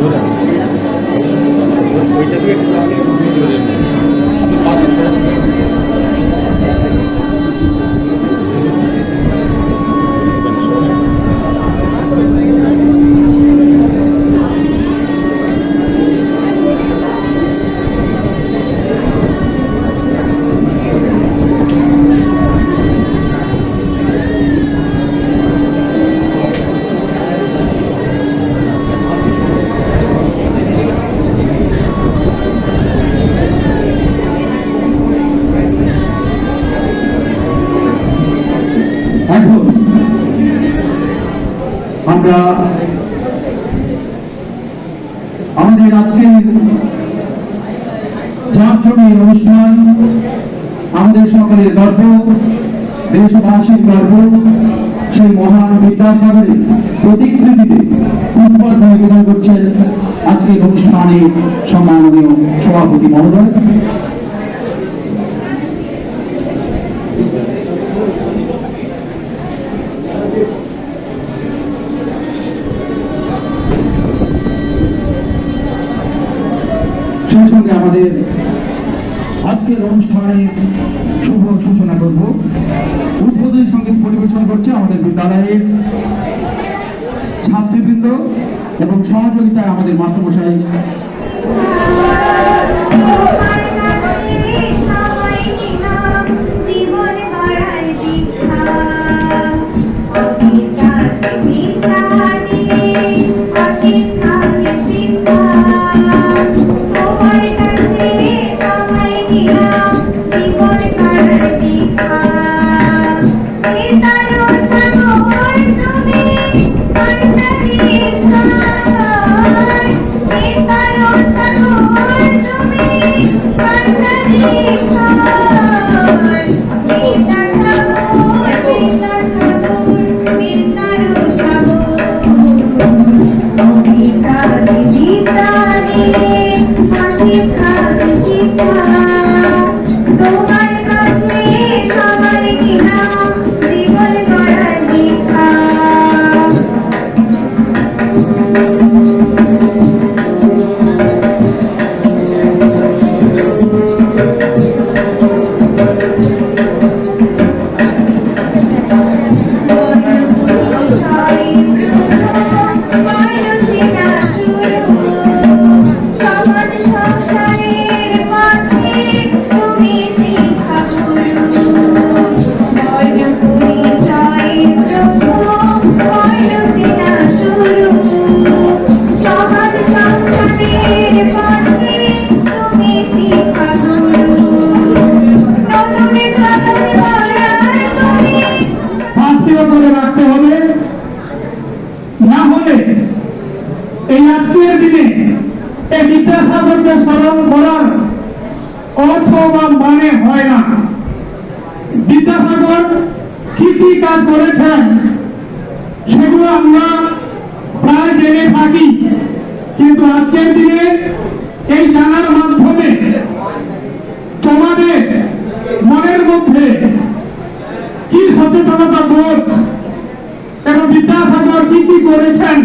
ধরে আমরা আমাদের আজকের জাঁকজমে অনুষ্ঠান, আমাদের সকলের গর্ব, দেশবাসীর গর্ব, সেই মহান বিদ্যাসাগরের প্রতিকৃতিতে পুষ্পর্ঘ নিবেদন করছেন আজকের অনুষ্ঠানে সম্মাননীয় সভাপতি মহোদয়। সঙ্গে আমাদের আজকের অনুষ্ঠানে শুভ সূচনা করব। উদ্বোধনী সংগীত পরিবেশন করছে আমাদের বিদ্যালয়ের ছাত্রীবৃন্দ এবং সহযোগিতায় আমাদের মাস্টারমশাই। সেগুলো আমরা প্রায় জেনে থাকি। কিন্তু আজকের দিনে এই জানার মাধ্যমে তোমাদের মনের মধ্যে কি সচেতনতা বোধ এবং বিদ্যাসাগর কি কি করেছেন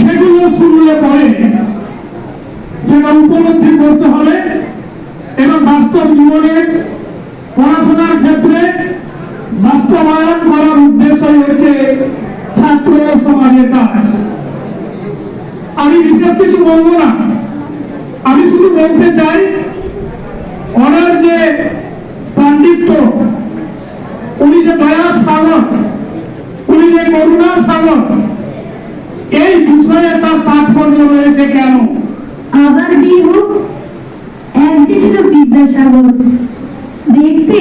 সেগুলো শুনলে পরে সেটা উপলব্ধি করতে হবে এবং বাস্তব জীবনে আমি বিশেষ কিছু বলব না। আমি শুধু বলতে চাই, ওনার যে পাণ্ডিত্য, উনি যে দয়ার সাগর উনি যে করুণার সাগর এই বিষয়ে তার তাৎপর্য রয়েছে কেন? আবার ছিল বিদ্যাসাগর দেখতে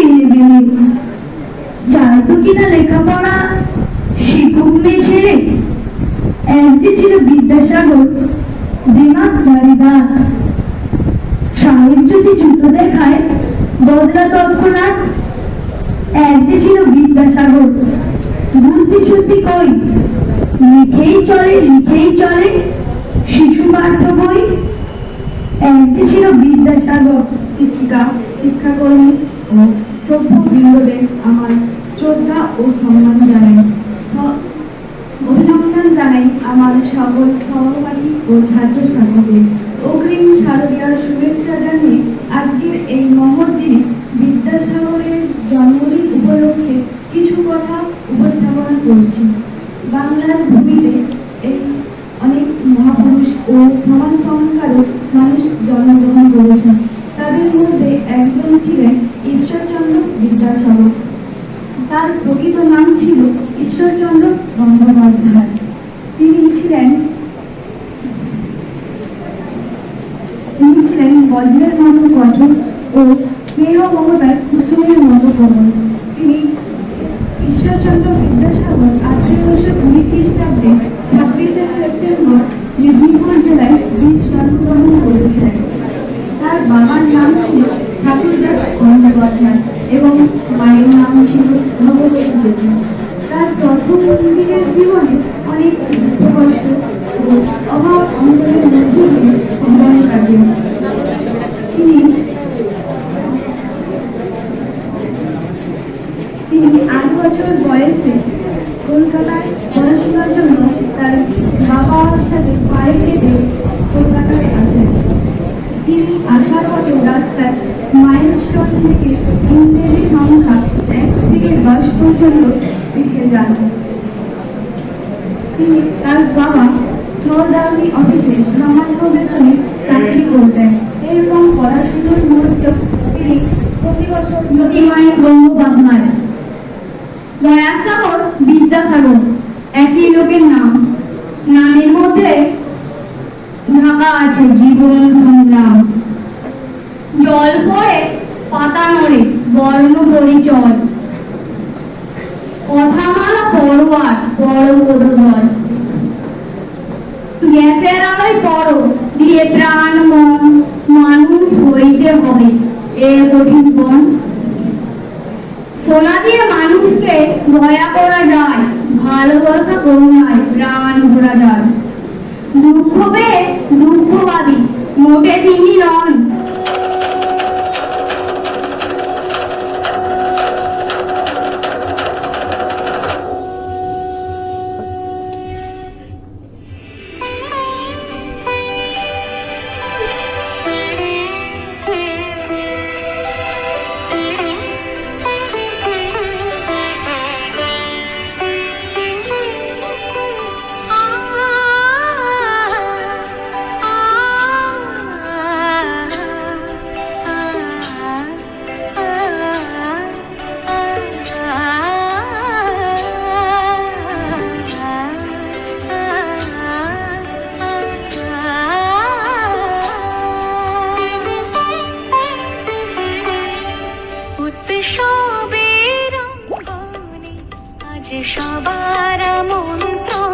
তো কিনা লেখাপড়া? শিখুক এক যে ছিল বিদ্যাসাগর, দিমাগ দাড়িদার সাহেব যদি জুতো দেখায়, বদলা তৎক্ষণাৎ এক যে ছিল বিদ্যাসাগর। বুদ্ধি শুদ্ধি কই? লিখেই চলে লিখেই চলে, শিশু পাঠ্য বই একটি ছিল বিদ্যাসাগর। শিক্ষিকা, শিক্ষাকর্মী ও সভ্য বৃন্দদের আমার শ্রদ্ধা ও সম্মান জানাই। অভিনন্দন জানাই আমার সকল সহপাঠী ও ছাত্রছাত্রীদের অগ্রিম শারদীয়ার শুভেচ্ছা জানিয়ে আজকের এই মহৎ দিনে বিদ্যাসাগরের জন্মদিন উপলক্ষে কিছু কথা উপস্থাপন করছি। বাংলার ভূমিতে এই অনেক মহাপুরুষ ও সমাজ সংস্কারক মানুষ জন্মগ্রহণ করেছেন। তাদের মধ্যে একজন ছিলেন ঈশ্বরচন্দ্র বিদ্যাসাগর। তার প্রকৃত নাম ছিল ঈশ্বরচন্দ্র বন্দ্যোপাধ্যায়। তিনি ছিলেন তিনি ছিলেন বজ্রের মতো কঠোর ও স্নেহ মমতার কুসুমের মতো প্রবল তিনি ঈশ্বরচন্দ্র বিদ্যাসাগর আঠেরোশো কুড়ি খ্রিস্টাব্দে ছাব্বিশে সেপ্টেম্বর মেদিনীপুর জেলায় বীজ জন্মগ্রহণ করেছিলেন তার বাবার নাম ছিল ঠাকুরদাস বন্দ্যোপাধ্যায় এবং মায়ের নাম ছিল ভগবতী দেবী তার প্রথম দিকের জীবনে অনেক দুঃখ কষ্ট ও অভাব অন্তরের মধ্যে দিয়ে জীবন কাটে তিনি তিনি আট বছর বয়সে কলকাতায় পড়াশোনার জন্য তার বাবার সাথে পায়ে হেঁটে কলকাতায় আসেন তিনি আসার পথে রাস্তায় মাইলস্টোন থেকে ইংরেজি সংখ্যা এক থেকে দশ পর্যন্ত শিখে যান। তিনি তার বাবা অফিসে সামান্য বেতনে চাকরি করতেন। মুহূর্তে তিনি প্রতি বছর বিদ্যাসাগর, একই লোকের নাম। নামের মধ্যে ঢাকা আছে জীবন সংগ্রাম। জল পড়ে পাতা নড়ে, বর্ণ পরিচয় আজ সবার মন্ত্র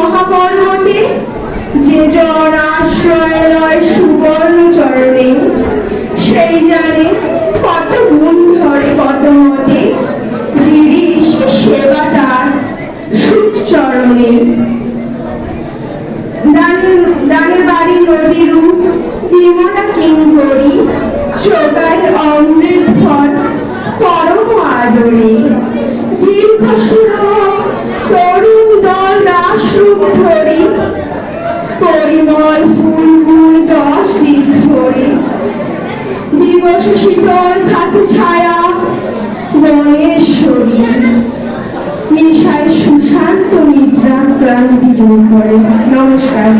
মহাপর্বতে যে জন আশ্রয় লয় সুবর্ণ চরণে, সেই জানে কত গুণ ধরে কত মতে গিরিশ সেবা সুখ চরণে। দানের বাড়ি নদী রূপ বিমনা কিং করি চোগায় অমৃত পরম আদরে। দীর্ঘ সুরম রাস ধরি পরিমল ফুল ফুল দশ ধরি দিবস শীতল শাসে ছায়া গণেশ্বরী নিশায় সুশান্ত নিদ্রা, ক্লান্তি দূর করে। নমস্কার।